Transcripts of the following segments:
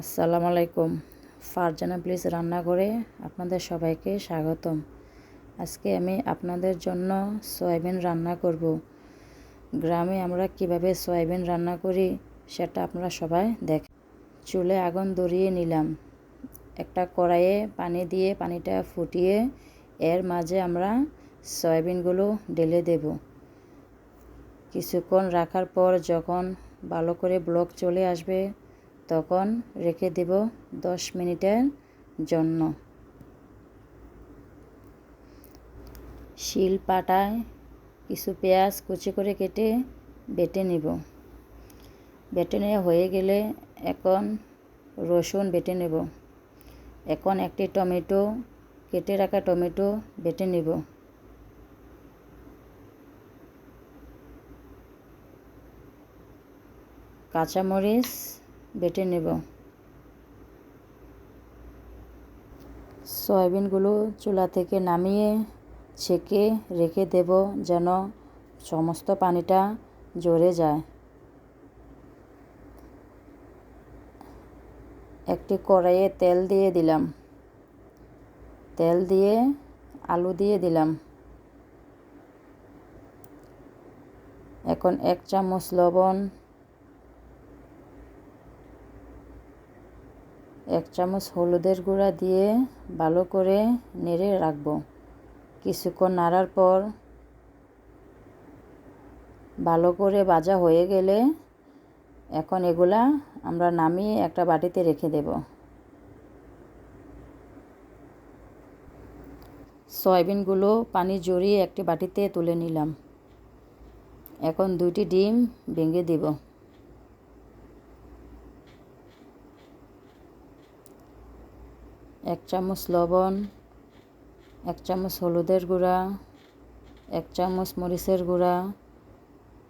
আসসালামু আলাইকুম। ফারজানা প্লিজ রান্নাঘরে আপনাদের সবাইকে স্বাগতম। আজকে আমি আপনাদের জন্য সয়াবিন রান্না করব। গ্রামে আমরা কীভাবে সয়াবিন রান্না করি সেটা আপনারা সবাই দেখ চুলে আগুন ধরিয়ে নিলাম। একটা কড়াইয়ে পানি দিয়ে পানিটা ফুটিয়ে এর মাঝে আমরা সয়াবিনগুলো ঢেলে দেব। কিছুক্ষণ রাখার পর যখন ভালো করে ব্লক চলে আসবে তখন রেখে দেব দশ মিনিটের জন্য। শিল পাটায় কিছু পেঁয়াজ কুচি করে কেটে বেটে নিব। বেটে নেওয়া হয়ে গেলে এখন রসুন বেটে নেব। এখন একটি টমেটো, কেটে রাখা টমেটো বেটে নেব। কাঁচামরিচ বেটে নেব। সয়াবিনগুলো চুলা থেকে নামিয়ে ছেঁকে রেখে দেব যেন সমস্ত পানিটা জড়ে যায়। একটি কড়াইয়ে তেল দিয়ে দিলাম। তেল দিয়ে আলু দিয়ে দিলাম। এখন এক চামচ লবণ এক চামচ হলুদের গুঁড়া দিয়ে ভালো করে নেড়ে রাখব। কিছুক্ষণ নাড়ার পর ভালো করে ভাজা হয়ে গেলে এখন এগুলা আমরা নামিয়ে একটা বাটিতে রেখে দেব। সয়াবিনগুলো পানি জড়িয়ে একটি বাটিতে তুলে নিলাম। এখন দুইটি ডিম ভেঙে দেব। এক চামচ লবণ, এক চামচ হলুদের গুঁড়া, এক চামচ মরিচের গুঁড়া,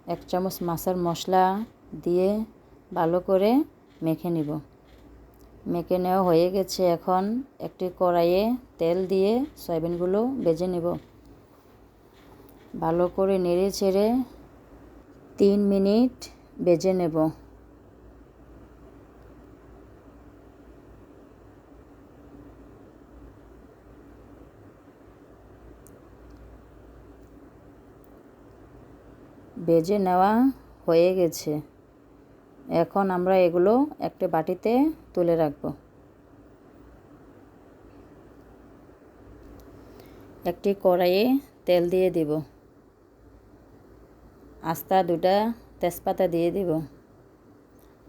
এক চামচ মাছের মশলা দিয়ে ভালো করে মেখে নিব। মেখে নেওয়া হয়ে গেছে এখন একটি কড়াইয়ে তেল দিয়ে সয়াবিনগুলো বেজে নেব। ভালো করে নেড়ে ছেড়ে তিন মিনিট বেজে নেব। বেজে নেওয়া হয়ে গেছে। এখন আমরা এগুলো একটা বাটিতে তুলে রাখব। একটি কড়াইয়ে তেল দিয়ে দিব। আস্তা দুটা তেজপাতা দিয়ে দিব।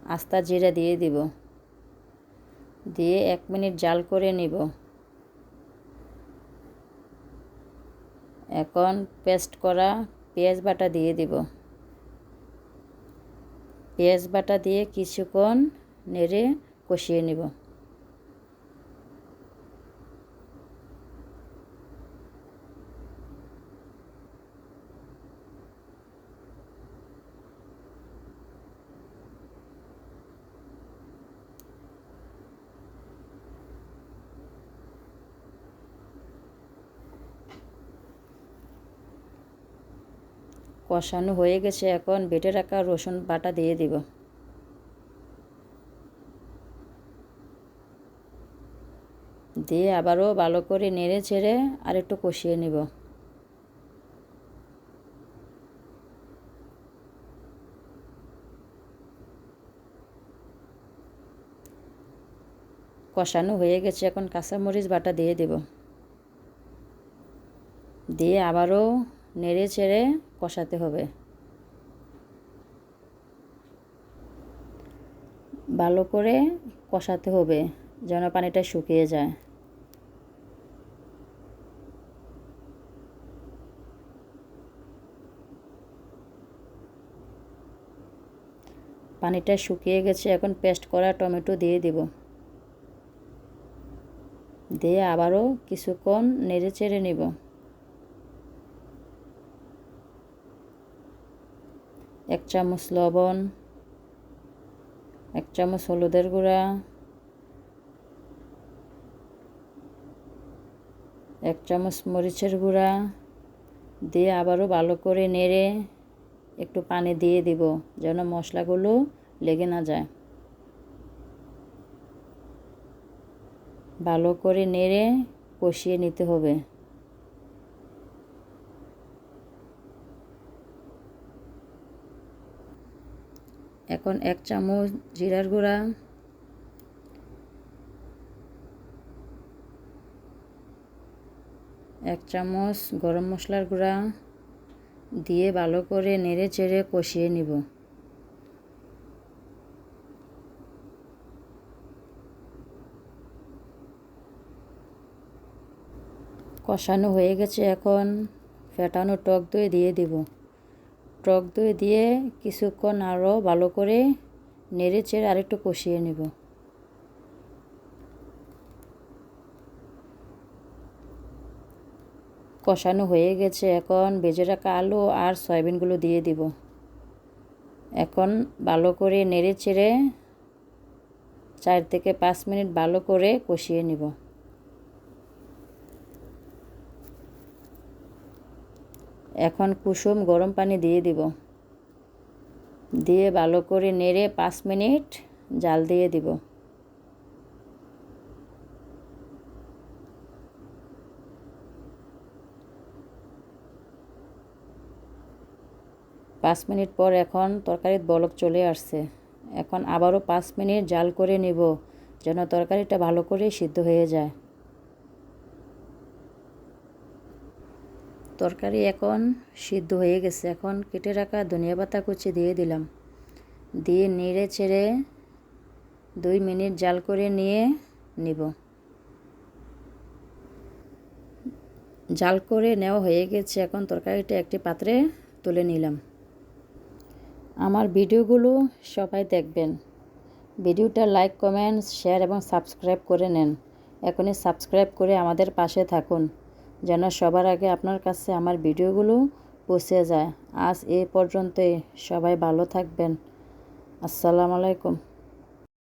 আস্তা জিরা দিয়ে দিব। দিয়ে এক মিনিট জাল করে নিব। এখন পেস্ট করা পেঁয়াজ বাটা দিয়ে দিব। পেঁয়াজ বাটা দিয়ে কিছুক্ষণ নেড়ে কষিয়ে নিব। কষানো হয়ে গেছে, এখন বেটে রাখা রসুন বাটা দিয়ে দিব। দিয়ে আবারও ভালো করে নেড়ে ছেড়ে আর একটু কষিয়ে নিব। কষানো হয়ে গেছে, এখন কাঁচামরিচ বাটা দিয়ে দেব। দিয়ে আবারও নেড়ে ছেড়ে কষাতে হবে। ভালো করে কষাতে হবে যেন পানিটা শুকিয়ে যায়। পানিটা শুকিয়ে গেছে, এখন পেস্ট করা টমেটো দিয়ে দেব। দিয়ে আবারও কিছুক্ষণ নেড়ে চেড়ে নেব। চামচ লবণ, এক চামচ হলুদের গুঁড়া, এক চামচ মরিচের গুঁড়া দিয়ে আবারও ভালো করে নেড়ে একটু পানি দিয়ে দিব যেন মশলাগুলো লেগে না যায়। ভালো করে নেড়ে কষিয়ে নিতে হবে। এখন এক চামচ জিরার গুঁড়া। এক চামচ গরম মশলার গুঁড়া। দিয়ে ভালো করে নেড়ে চেড়ে কষিয়ে নিব। কষানো হয়ে গেছে এখন। ফেটানো টক দই দিয়ে দিব। টক দই দিয়ে কিছুক্ষণ আরও ভালো করে নেড়ে চেড়ে আরেকটু কষিয়ে নেব। কষানো হয়ে গেছে। এখন ভেজে রাখা আলু আর সয়াবিনগুলো দিয়ে দিব। এখন ভালো করে নেড়ে চেড়ে চার থেকে পাঁচ মিনিট ভালো করে কষিয়ে নিব। এখন কুসুম গরম পানি দিয়ে দিব। দিয়ে ভালো করে নেড়ে পাঁচ মিনিট জাল দিয়ে দিব। পাঁচ মিনিট পর এখন তরকারির বলক চলে আসছে। এখন আবারও পাঁচ মিনিট জাল করে নিব, যেন তরকারিটা ভালো করে সিদ্ধ হয়ে যায়। তরকারি এখন সিদ্ধ হয়ে গেছে। এখন কেটে রাখা ধনিয়া পাতা কুচি দিয়ে দিলাম। দিয়ে নেড়ে ছেড়ে দুই মিনিট জাল করে নিয়ে নিব। জাল করে নেওয়া হয়ে গেছে। এখন তরকারিটা একটি পাত্রে তুলে নিলাম। আমার ভিডিওগুলো সবাই দেখবেন। ভিডিওটা লাইক, কমেন্ট, শেয়ার এবং সাবস্ক্রাইব করে নেন। এখনই সাবস্ক্রাইব করে আমাদের পাশে থাকুন। যেন সবার আগে আপনার কাছে আমার ভিডিওগুলো পৌঁছে যায়। আজ এ পর্যন্তই। সবাই ভালো থাকবেন। আসসালামু আলাইকুম।